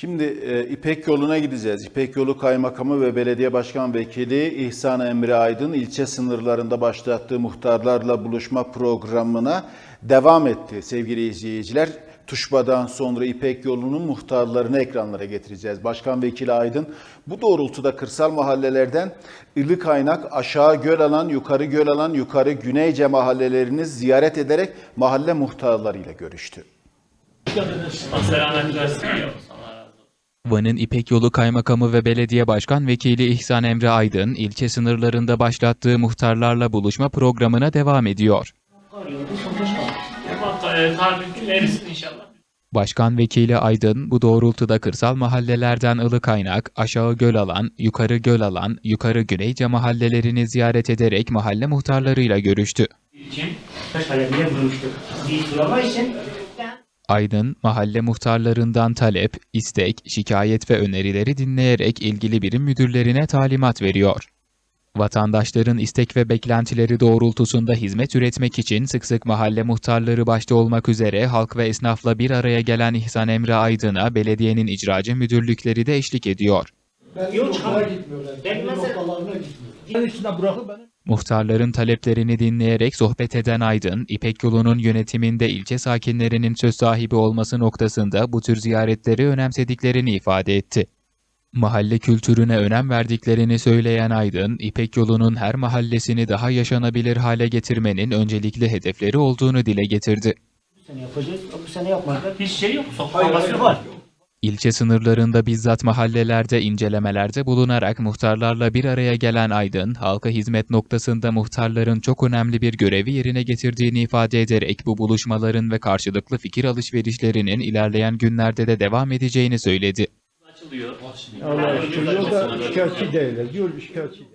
Şimdi e, İpek yoluna gideceğiz. İpek yolu kaymakamı ve belediye başkan vekili İhsan Emre Aydın ilçe sınırlarında başlattığı muhtarlarla buluşma programına devam etti sevgili izleyiciler. Tuşba'dan sonra İpek yolunun muhtarlarını ekranlara getireceğiz. Başkan Vekili Aydın bu doğrultuda kırsal mahallelerden Ilıkaynak, Aşağı Gölalan, Yukarı Gölalan, Yukarı Güneyce mahallelerini ziyaret ederek mahalle muhtarlarıyla görüştü. Van'ın İpek Yolu Kaymakamı ve Belediye Başkan Vekili İhsan Emre Aydın, ilçe sınırlarında başlattığı muhtarlarla buluşma programına devam ediyor. Başkan Vekili Aydın, bu doğrultuda kırsal mahallelerden Ilıkaynak, Aşağı Gölalan, Yukarı Gölalan, Yukarı Güneyce mahallelerini ziyaret ederek mahalle muhtarlarıyla görüştü. İçin için Aydın, mahalle muhtarlarından talep, istek, şikayet ve önerileri dinleyerek ilgili birim müdürlerine talimat veriyor. Vatandaşların istek ve beklentileri doğrultusunda hizmet üretmek için sık sık mahalle muhtarları başta olmak üzere halk ve esnafla bir araya gelen İhsan Emre Aydın'a belediyenin icracı müdürlükleri de eşlik ediyor. Yok, Yok gitmiyorlar. Ben mesela- noktalarına. Ben içinde bırakıp benim Muhtarların taleplerini dinleyerek sohbet eden Aydın, İpek Yolu'nun yönetiminde ilçe sakinlerinin söz sahibi olması noktasında bu tür ziyaretleri önemsediklerini ifade etti. Mahalle kültürüne önem verdiklerini söyleyen Aydın, İpek Yolu'nun her mahallesini daha yaşanabilir hale getirmenin öncelikli hedefleri olduğunu dile getirdi. bu sene yapacağız. Bu sene yapmadık. hiç şey yok. Sokak hayır. yok. İlçe sınırlarında bizzat mahallelerde incelemelerde bulunarak muhtarlarla bir araya gelen Aydın, halka hizmet noktasında muhtarların çok önemli bir görevi yerine getirdiğini ifade ederek bu buluşmaların ve karşılıklı fikir alışverişlerinin ilerleyen günlerde de devam edeceğini söyledi. Açılıyor. Allah aşkına yolda şikayetçi değiller. Yol şikayetçi değil.